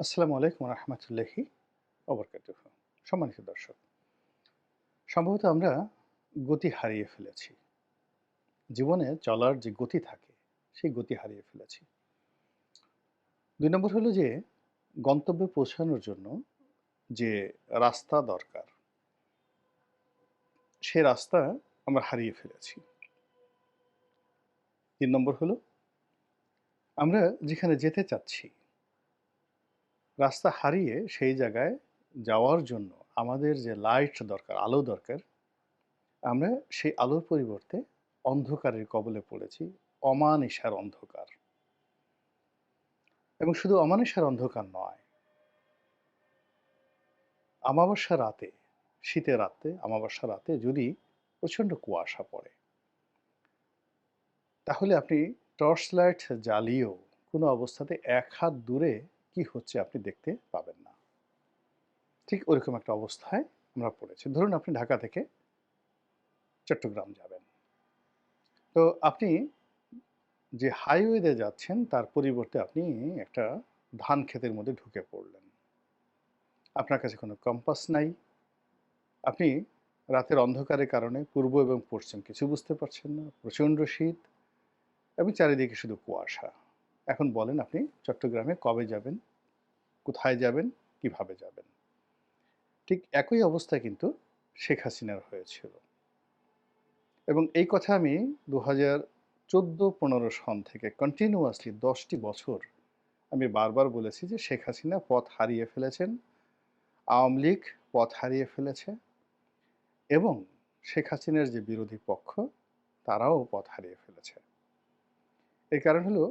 আসসালামু আলাইকুম রহমতুল্লাহি অবরকাতুহ সম্মানিত দর্শক, সম্ভবত আমরা গতি হারিয়ে ফেলেছি। জীবনে চলার যে গতি থাকে, সেই গতি হারিয়ে ফেলেছি। দুই নম্বর হলো যে, গন্তব্যে পৌঁছানোর জন্য যে রাস্তা দরকার, সে রাস্তা আমরা হারিয়ে ফেলেছি। তিন নম্বর হলো, আমরা যেখানে যেতে চাচ্ছি রাস্তা হারিয়ে সেই জায়গায় যাওয়ার জন্য আমাদের যে লাইট দরকার, আলো দরকার, আমরা সেই আলোর পরিবর্তে অন্ধকারের কবলে পড়েছি, অমানিসার অন্ধকার। এবং শুধু অমানিসার অন্ধকার নয় আমাবস্যা রাতে, শীতের রাতে আমাবস্যা রাতে যদি প্রচণ্ড কুয়াশা পড়ে, তাহলে আপনি টর্চ লাইট জ্বালিয়েও কোনো অবস্থাতে এক হাত দূরে কি হচ্ছে আপনি দেখতে পাবেন না। ঠিক ওরকম একটা অবস্থায় আমরা পড়েছি। ধরুন আপনি ঢাকা থেকে চট্টগ্রাম যাবেন। তো আপনি যে হাইওয়েতে যাচ্ছেন, তার পরিবর্তে আপনি একটা ধান ক্ষেতের মধ্যে ঢুকে পড়লেন। আপনার কাছে কোনো কম্পাস নাই। আপনি রাতের অন্ধকারের কারণে পূর্ব এবং পশ্চিম কিছু বুঝতে পারছেন না, প্রচণ্ড শীত। এবং চারিদিকে শুধু কুয়াশা। এখন বলেন আপনি চট্টগ্রামে কবে যাবেন? কোথায় যাবেন, কীভাবে যাবেন। ঠিক একই অবস্থা কিন্তু শেখ হাসিনার হয়েছিল। এবং এই কথা আমি দু হাজার চোদ্দ পনেরো সন থেকে কন্টিনিউয়াসলি দশটি বছর আমি বারবার বলেছি যে শেখ হাসিনা পথ হারিয়ে ফেলেছেন, আওয়ামী লীগ পথ হারিয়ে ফেলেছে এবং শেখ হাসিনার যে বিরোধী পক্ষ, তারাও পথ হারিয়ে ফেলেছে। এর কারণ হলো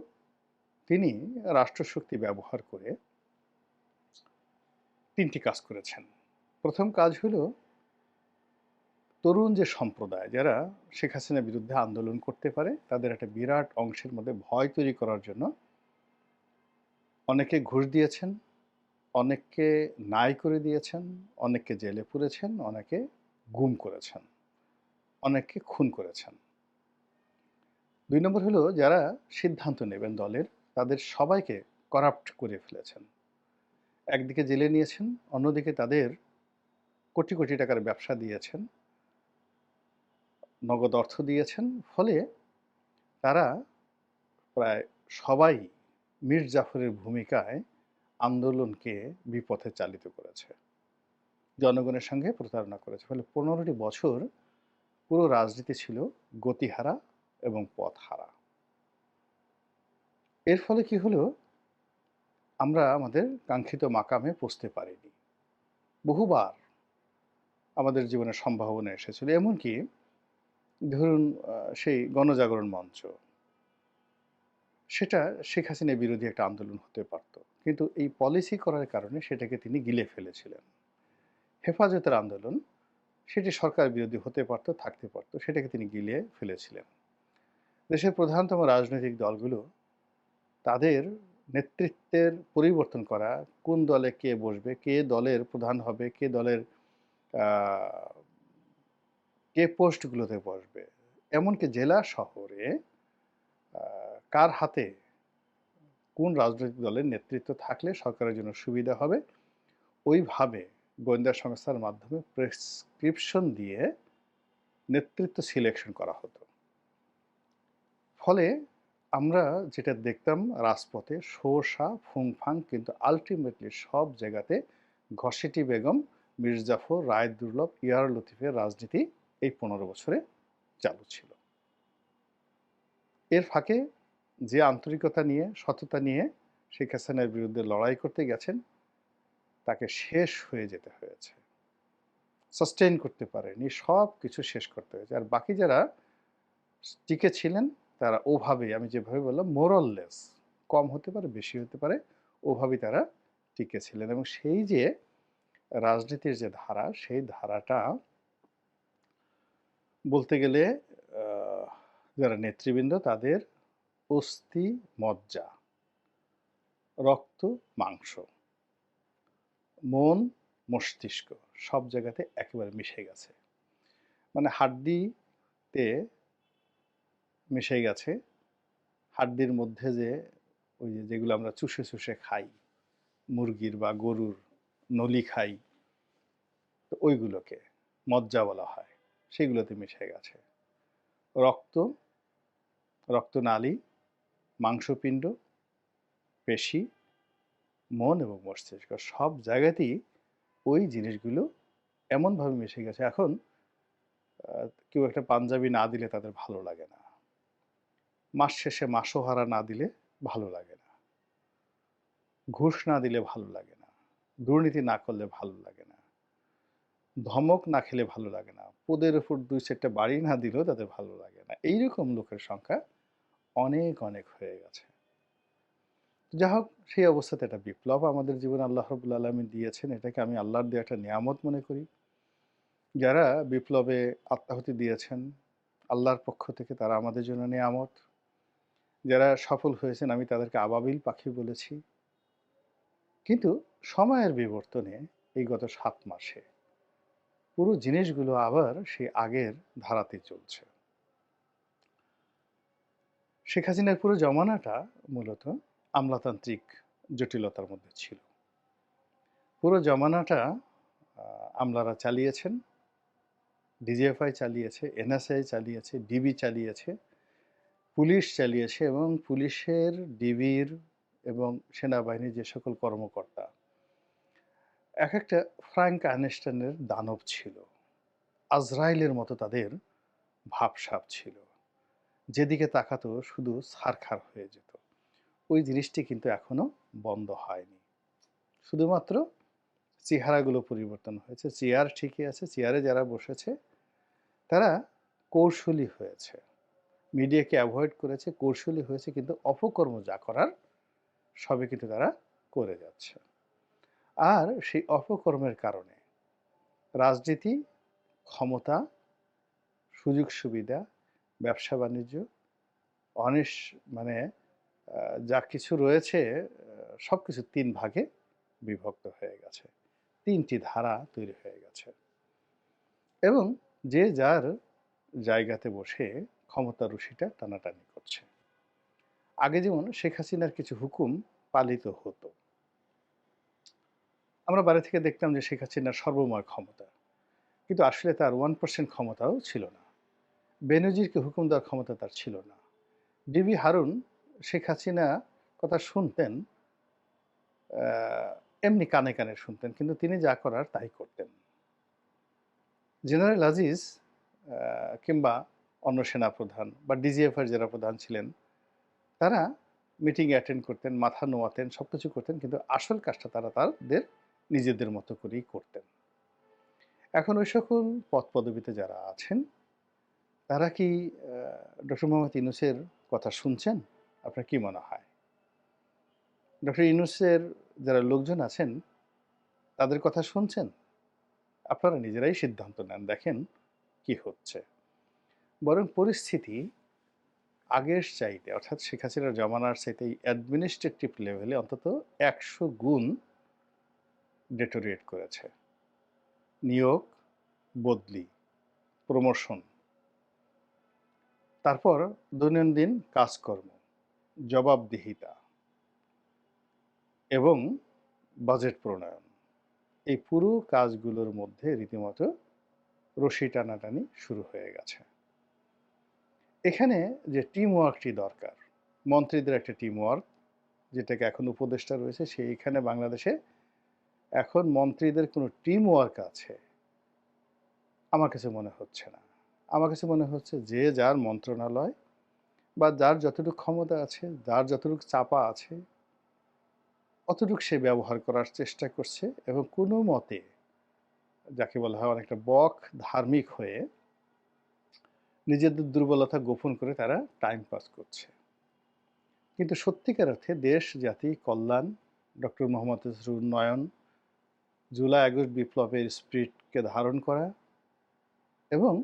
তিনি রাষ্ট্রশক্তি ব্যবহার করে তিনটি কাজ করেছেন। প্রথম কাজ হলো তরুণ যে সম্প্রদায়, যারা শেখ হাসিনার বিরুদ্ধে আন্দোলন করতে পারে, তাদের একটা বিরাট অংশের মধ্যে ভয় তৈরি করার জন্য অনেকে ঘুষ দিয়েছেন, অনেককে নাই করে দিয়েছেন, অনেককে জেলে পুরেছেন, অনেকে গুম করেছেন, অনেককে খুন করেছেন। দুই নম্বর হলো যারা সিদ্ধান্ত নেবেন দলের, তাদের সবাইকে করাপ্ট করে ফেলেছেন। একদিকে জেলে নিয়েছেন, অন্যদিকে তাদের কোটি কোটি টাকার ব্যবসা দিয়েছেন, নগদ অর্থ দিয়েছেন, ফলে তারা প্রায় সবাই মীর জাফরের ভূমিকায় আন্দোলনকে বিপথে চালিত করেছে। জনগণের সঙ্গে প্রতারণা করেছে, ফলে পনেরোটি বছর পুরো রাজনীতি ছিল গতিহারা এবং পথহারা। এর ফলে কি হলো? আমরা আমাদের কাঙ্ক্ষিত মাকামে পৌঁছতে পারিনি। বহুবার আমাদের জীবনে সম্ভাবনা এসেছিল। এমনকি ধরুন সেই গণজাগরণ মঞ্চ, সেটা শেখ হাসিনা বিরোধী একটা আন্দোলন হতে পারত। কিন্তু এই পলিসি করার কারণে সেটাকে তিনি গিলে ফেলেছিলেন। হেফাজতের আন্দোলন, সেটি সরকার বিরোধী হতে পারত, থাকতে পারত, সেটাকে তিনি গিলে ফেলেছিলেন। দেশের প্রধানতম রাজনৈতিক দলগুলো তাদের নেতৃত্বের পরিবর্তন করা, কোন দলে কে বসবে, কে দলের প্রধান হবে, কে দলের কে পোস্টগুলোতে বসবে, এমনকি জেলা শহরে কার হাতে কোন রাজনৈতিক দলের নেতৃত্ব থাকলে সরকারের জন্য সুবিধা হবে, ওইভাবে গোয়েন্দা সংস্থার মাধ্যমে প্রেসক্রিপশন দিয়ে নেতৃত্ব সিলেকশন করা হতো। ফলে আমরা যেটা দেখতাম রাজপথে শোষা ফুংফাং কিন্তু আলটিমেটলি সব জায়গাতে ঘসেটি বেগম, মির্জাফর রায় দুর্লভ, ইয়ার লতিফের রাজনীতি এই পনেরো বছরে চালু ছিল। এর ফাঁকে যে আন্তরিকতা নিয়ে, সততা নিয়ে শেখ হাসিনার বিরুদ্ধে লড়াই করতে গেছেন, তাকে শেষ হয়ে যেতে হয়েছে। সাস্টেন করতে পারেনি সব কিছু শেষ করতে হয়েছে। আর বাকি যারা টিকে ছিলেন তারা ওভাবেই আমি যেভাবে বললাম মোরাললেস কম হতে পারে, বেশি হতে পারে, ওভাবেই তারা টিকে ছিলেন এবং সেই যে রাজনীতির যে ধারা, সেই ধারাটা বলতে গেলে যারা নেতৃবৃন্দ তাদের অস্থি, মজ্জা, রক্ত, মাংস, মন, মস্তিষ্ক সব জায়গাতে একেবারে মিশে গেছে। মানে হাড্ডিতে মিশে গেছে। হাড্ডির মধ্যে যে ওই যে যেগুলো আমরা চুষে চুষে খাই, মুরগির বা গরুর নলি খাই, তো ওইগুলোকে মজ্জা বলা হয়। সেগুলোতে মিশে গেছে। রক্ত, রক্তনালী, মাংসপিণ্ড, পেশি, মন এবং মস্তিষ্ক সব জায়গাতেই ওই জিনিসগুলো এমনভাবে মিশে গেছে। এখন কেউ একটা পাঞ্জাবি না দিলে তাদের ভালো লাগে না। মাস শেষে মাসোহারা না দিলে ভালো লাগে না। ঘুষ না দিলে ভালো লাগে না। দুর্নীতি না করলে ভালো লাগে না। ধমক না খেলে ভালো লাগে না। পদের উপর দুই চারটা বাড়ি না দিলেও তাদের ভালো লাগে না। এইরকম লোকের সংখ্যা অনেক অনেক হয়ে গেছে। যা হোক, সেই অবস্থাতে একটা বিপ্লব আমাদের জীবনে আল্লাহ রবুল্লা আলমী দিয়েছেন। এটাকে আমি আল্লাহর দিয়ে একটা নিয়ামত মনে করি। যারা বিপ্লবে আত্মাহুতি দিয়েছেন, আল্লাহর পক্ষ থেকে তারা আমাদের জন্য নিয়ামত। যারা সফল হয়েছেন, আমি তাদেরকে আবাবিল পাখি বলেছি। কিন্তু সময়ের বিবর্তনে এই গত সাত মাসে পুরো জিনিসগুলো আবার সেই আগের ধারাতে চলছে। শেখ হাসিনার পুরো জমানাটা মূলত আমলাতান্ত্রিক জটিলতার মধ্যে ছিল। পুরো জমানাটা আমলারা চালিয়েছেন, ডিজিএফআই চালিয়েছে, এনএসআই চালিয়েছে, ডিবি চালিয়েছে পুলিশ চালিয়েছে এবং পুলিশের ডিবির এবং সেনাবাহিনীর যে সকল কর্মকর্তা এক একটা ফ্রাঙ্ক আইনস্টাইনের দানব ছিল। আজরাইলের মতো তাদের ভাবসাপ ছিল। যেদিকে তাকাতো শুধু সারখার হয়ে যেত। ওই জিনিসটি কিন্তু এখনও বন্ধ হয়নি। শুধুমাত্র চেহারাগুলো পরিবর্তন হয়েছে। চেয়ার ঠিকই আছে। চেয়ারে যারা বসেছে, তারা কৌশলী হয়েছে। মিডিয়াকে অ্যাভয়েড করেছে, কৌশলী হয়েছে, কিন্তু অপকর্ম যা করার সবে কিন্তু তারা করে যাচ্ছে। আর সেই অপকর্মের কারণে রাজনীতি, ক্ষমতা, সুযোগ সুবিধা, ব্যবসা বাণিজ্য অনিস মানে যা কিছু রয়েছে সব কিছু তিন ভাগে বিভক্ত হয়ে গেছে। তিনটি ধারা তৈরি হয়ে গেছে। এবং যে যার জায়গাতে বসে ক্ষমতা রশিটা টানাটানি করছে। আগে যেমন শেখ হাসিনার কিছু হুকুম পালিত হতো। আমরা বাড়ি থেকে দেখতাম যে শেখ হাসিনার সর্বময় ক্ষমতা। কিন্তু আসলে তার ওয়ান পার্সেন্ট ক্ষমতাও ছিল না। বেনজিরকে হুকুম দেওয়ার ক্ষমতা তার ছিল না। ডিবি হারুন শেখ হাসিনা কথা শুনতেন এমনি কানে কানে শুনতেন, কিন্তু তিনি যা করার তাই করতেন। জেনারেল আজিজ কিংবা অন্য সেনাপ্রধান বা ডিজিএফের যারা প্রধান ছিলেন, তারা মিটিং অ্যাটেন্ড করতেন, মাথা নোয়াতেন সব কিছু করতেন, কিন্তু আসল কাজটা তারা তাদের নিজেদের মতো করেই করতেন। এখন ওই সকল পদ পদবিতে যারা আছেন, তারা কি ডক্টর মোহাম্মদ ইনুসের কথা শুনছেন? আপনার কি মনে হয়? ডক্টর ইনুসের যারা লোকজন আছেন, তাদের কথা শুনছেন? আপনারা নিজেরাই সিদ্ধান্ত নেন, দেখেন কি হচ্ছে। বরং পরিস্থিতি আগের চাইতে, অর্থাৎ শেখ হাসিনার জমানার চাইতে অ্যাডমিনিস্ট্রেটিভ লেভেলে অন্তত একশো গুণ ডেটোরিয়েট করেছে। নিয়োগ, বদলি প্রমোশন তারপর দৈনন্দিন কাজকর্ম, জবাবদিহিতা এবং বাজেট প্রণয়ন। এই পুরো কাজগুলোর মধ্যে রীতিমতো রশি টানাটানি শুরু হয়ে গেছে। এখানে যে টিম ওয়ার্কটি দরকার, মন্ত্রীদের একটা টিম ওয়ার্ক যেটাকে এখন উপদেষ্টা রয়েছে সেইখানে বাংলাদেশে এখন মন্ত্রীদের কোনো টিম ওয়ার্ক আছে, আমার কাছে মনে হচ্ছে না। আমার কাছে মনে হচ্ছে যে যার মন্ত্রণালয় বা যার যতটুকু ক্ষমতা আছে, যার যতটুকু চাপা আছে, অতটুকু সে ব্যবহার করার চেষ্টা করছে এবং কোনো মতে যাকে বলা হয় অনেকটা বক ধার্মিক হয়ে নিজেদের দুর্বলতা গোপন করে তারা টাইম পাস করছে। কিন্তু সত্যিকার অর্থে দেশ, জাতি, কল্যাণ ডক্টর মোহাম্মদ ইসরুর উন্নয়ন জুলাই আগস্ট বিপ্লবের স্পিরিটকে ধারণ করা এবং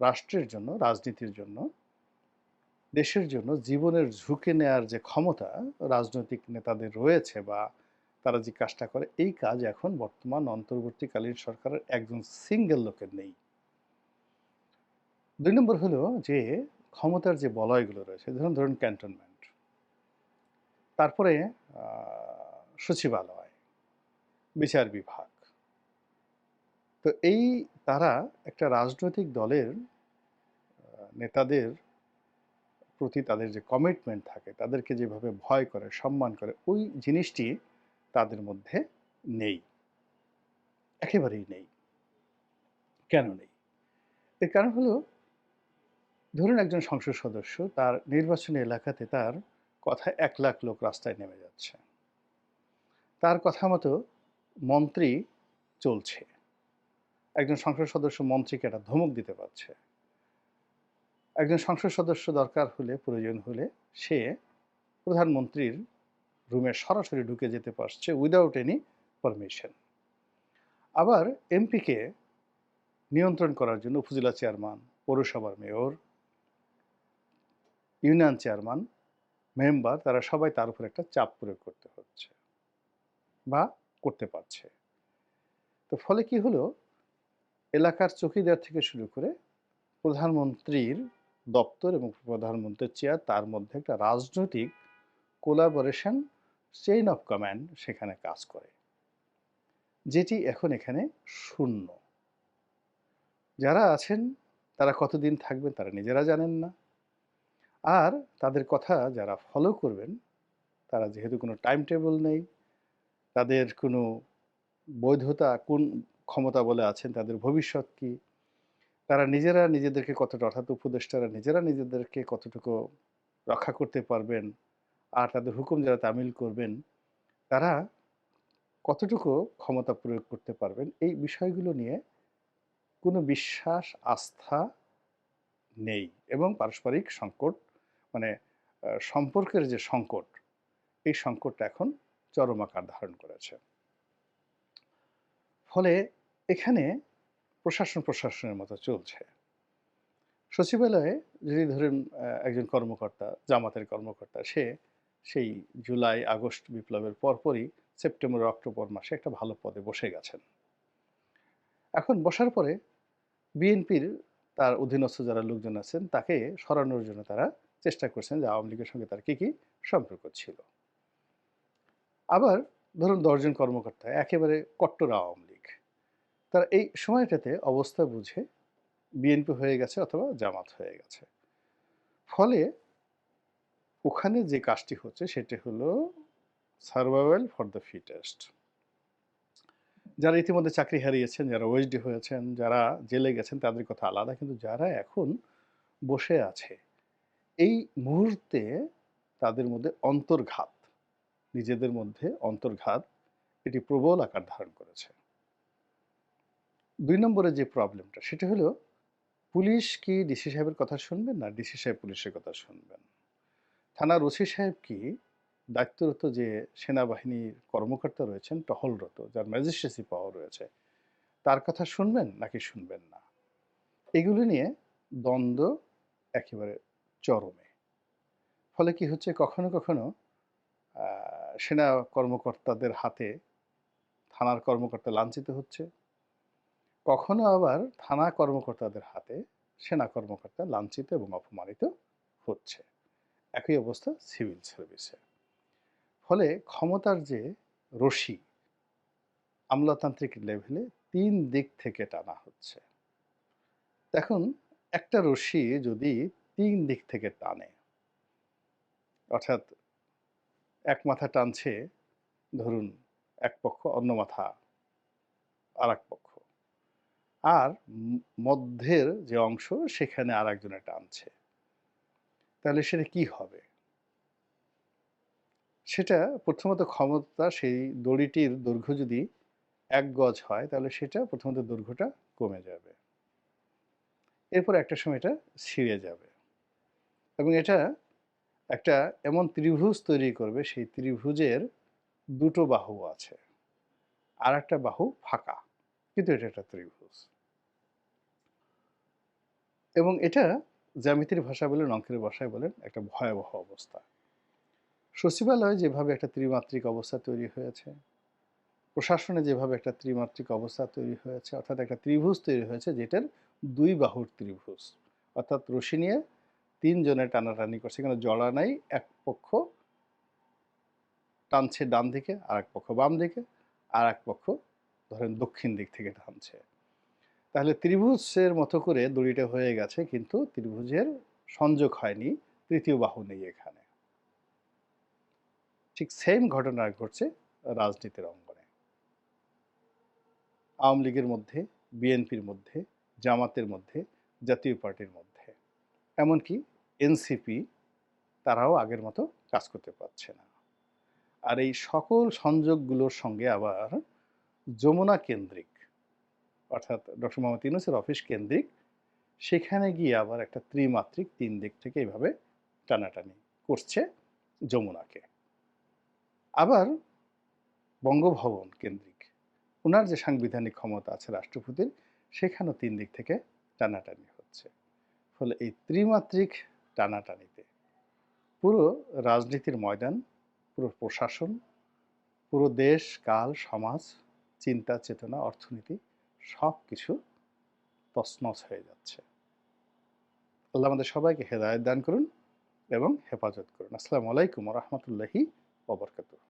রাষ্ট্রের জন্য, রাজনীতির জন্য, দেশের জন্য জীবনের ঝুঁকে নেয়ার যে ক্ষমতা রাজনৈতিক নেতাদের রয়েছে বা তারা যে কাজটা করে, এই কাজ এখন বর্তমান, অন্তর্বর্তীকালীন সরকারের একজন সিঙ্গেল লোকের নেই। দুই নম্বর হলো যে ক্ষমতার যে বলয়গুলো রয়েছে ধরুন ধরুন ক্যান্টনমেন্ট তারপরে সচিবালয়, বিচার বিভাগ, তো এই তারা একটা রাজনৈতিক দলের নেতাদের প্রতি তাদের যে কমিটমেন্ট থাকে, তাদেরকে যেভাবে ভয় করে, সম্মান করে, ওই জিনিসটি তাদের মধ্যে নেই। একেবারেই নেই। কেন নেই? এর কারণ হলো ধরুন একজন সংসদ সদস্য তার নির্বাচনী এলাকাতে তার কথায় এক লাখ লোক রাস্তায় নেমে যাচ্ছে। তার কথা মতো মন্ত্রী চলছে। একজন সংসদ সদস্য মন্ত্রীকে একটা ধমক দিতে পারছে। একজন সংসদ সদস্য দরকার হলে, প্রয়োজন হলে সে প্রধানমন্ত্রীর রুমে সরাসরি ঢুকে যেতে পারছে উইদাউট এনি পারমিশন আবার এমপিকে নিয়ন্ত্রণ করার জন্য উপজেলা চেয়ারম্যান পৌরসভার মেয়র ইউনিয়ন চেয়ারম্যান, মেম্বার, তারা সবাই তার উপর একটা চাপ প্রয়োগ করতে হচ্ছে বা করতে পারছে। তো ফলে কি হলো? এলাকার চৌকিদার থেকে শুরু করে প্রধানমন্ত্রীর দপ্তর এবং প্রধানমন্ত্রীর চেয়ার, তার মধ্যে একটা রাজনৈতিক কোলাবোরেশন চেইন অফ কমান্ড সেখানে কাজ করে। যেটি এখন এখানে শূন্য। যারা আছেন, তারা কতদিন থাকবেন তারা নিজেরা জানেন না। আর তাদের কথা যারা ফলো করবেন, তারা যেহেতু কোনো টাইম টেবল নেই, তাদের কোনো বৈধতা কোন ক্ষমতা বলে আছেন, তাদের ভবিষ্যৎ কি, তারা নিজেরা নিজেদেরকে কতটা, অর্থাৎ উপদেষ্টারা নিজেরা নিজেদেরকে কতটুকু রক্ষা করতে পারবেন, আর তাদের হুকুম যারা তামিল করবেন, তারা কতটুকু ক্ষমতা প্রয়োগ করতে পারবেন, এই বিষয়গুলো নিয়ে কোনো বিশ্বাস, আস্থা নেই এবং পারস্পরিক সংকট মানে সম্পর্কের যে সংকট, এই সংকটটা এখন চরম আকার ধারণ করেছে। ফলে এখানে প্রশাসন প্রশাসনের মতো চলছে। সচিবালয়ে যদি ধরেন একজন কর্মকর্তা, জামাতের কর্মকর্তা, সে সেই জুলাই, আগস্ট বিপ্লবের পরপরই সেপ্টেম্বর, অক্টোবর মাসে একটা ভালো পদে বসে গেছেন। এখন বসার পরে বিএনপির তার অধীনস্থ যারা লোকজন আছেন, তাকে সরানোর জন্য তারা চেষ্টা করছেন যে আওয়ামী লীগের সঙ্গে তার কী কী সম্পর্ক ছিল। আবার ধরুন দশজন কর্মকর্তা, একেবারে কট্টর আওয়ামী লীগ, তারা এই সময়টাতে অবস্থা বুঝে বিএনপি হয়ে গেছে অথবা জামাত হয়ে গেছে। ফলে ওখানে যে কাজটি হচ্ছে সেটি হলো সার্ভাইভাল ফর দ্য ফিটেস্ট যারা ইতিমধ্যে চাকরি হারিয়েছেন, যারা ওয়েসডি হয়েছেন, যারা জেলে গেছেন, তাদের কথা আলাদা, কিন্তু যারা এখন বসে আছে এই মুহূর্তে তাদের মধ্যে অন্তর্ঘাত, নিজেদের মধ্যে অন্তর্ঘাত, এটি প্রবল আকার ধারণ করেছে। দুই নম্বরে যে প্রবলেমটা সেটা হলো, পুলিশ কি ডিসি সাহেবের কথা শুনবেন না ডিসি সাহেব পুলিশের কথা শুনবেন? থানার ওসি সাহেব কি দায়িত্বরত যে সেনাবাহিনীর কর্মকর্তা রয়েছেন, টহলরত, যার ম্যাজিস্ট্রেসি পাওয়ার রয়েছে, তার কথা শুনবেন নাকি শুনবেন না? এগুলো নিয়ে দ্বন্দ্ব একেবারে চরমে। ফলে কি হচ্ছে? কখনো কখনো সেনা কর্মকর্তাদের হাতে থানার কর্মকর্তা লাঞ্ছিত হচ্ছে। কখনো আবার থানা কর্মকর্তাদের হাতে সেনা কর্মকর্তা লাঞ্ছিত এবং অপমানিত হচ্ছে। একই অবস্থা সিভিল সার্ভিসে। ফলে ক্ষমতার যে রশি, আমলাতান্ত্রিক লেভেলে তিন দিক থেকে টানা হচ্ছে। এখন একটা রশি যদি তিন দিক থেকে টানে। অর্থাৎ এক মাথা টানছে, ধরুন এক পক্ষ, অন্য মাথা আর এক পক্ষ। আর মধ্যের যে অংশ, সেখানে আর একজনে টানছে। তাহলে সেটা কি হবে? সেটা প্রথমত ক্ষমতা, সেই দড়িটির দৈর্ঘ্য যদি এক গজ হয়, তাহলে সেটা প্রথমত দৈর্ঘ্যটা কমে যাবে। এরপর একটা সময় এটা ছিঁড়ে যাবে। এবং এটা একটা এমন ত্রিভুজ তৈরি করবে, সেই ত্রিভুজের দুটো বাহু আছে। আর একটা বাহু ফাঁকা, কিন্তু এটা একটা ত্রিভুজ। এবং এটা জ্যামিতির ভাষা বলেন, অঙ্কের ভাষায় বলেন, একটা ভয়াবহ অবস্থা। সচিবালয়ে যেভাবে একটা ত্রিমাত্রিক অবস্থা তৈরি হয়েছে, প্রশাসনে যেভাবে একটা ত্রিমাত্রিক অবস্থা তৈরি হয়েছে, অর্থাৎ একটা ত্রিভুজ তৈরি হয়েছে, যেটার দুই বাহুর ত্রিভুজ, অর্থাৎ রশি নিয়ে তিনজনে টানাটানি করছে, এখানে জড়া নাই, এক পক্ষ টানছে ডান দিকে আর এক পক্ষ বাম দিকে আর এক পক্ষ ধরেন দক্ষিণ দিক থেকে টানছে। তাহলে ত্রিভুজের মতো করে দড়িটা হয়ে গেছে, কিন্তু ত্রিভুজের সংযোগ হয়নি, তৃতীয় বাহু নেই এখানে। ঠিক সেম ঘটনা ঘটছে রাজনীতির অঙ্গনে। আওয়ামী লীগের মধ্যে, বিএনপির মধ্যে, জামাতের মধ্যে, জাতীয় পার্টির মধ্যে। এমনকি এনসিপি তারাও আগের মতো কাজ করতে পারছে না। আর এই সকল সংযোগগুলোর সঙ্গে আবার যমুনা কেন্দ্রিক, অর্থাৎ ডক্টর মোহাম্মদ ইউনুসের অফিস কেন্দ্রিক, সেখানে গিয়ে আবার একটা ত্রিমাত্রিক তিন দিক থেকে এইভাবে টানাটানি করছে যমুনাকে। আবার বঙ্গভবন কেন্দ্রিক ওনার যে সাংবিধানিক ক্ষমতা আছে রাষ্ট্রপতির, সেখানেও তিন দিক থেকে টানাটানি ফলে এই ত্রিমাত্রিক টানাটানিতে পুরো রাজনীতির ময়দান, পুরো প্রশাসন, পুরো দেশ, কাল, সমাজ, চিন্তা, চেতনা, অর্থনীতি সব কিছু তছনছ হয়ে যাচ্ছে। আল্লাহ আমাদের সবাইকে হেদায়ত দান করুন এবং হেফাজত করুন। আসসালামু আলাইকুম রহমতুল্লাহি ওবরকাতুহ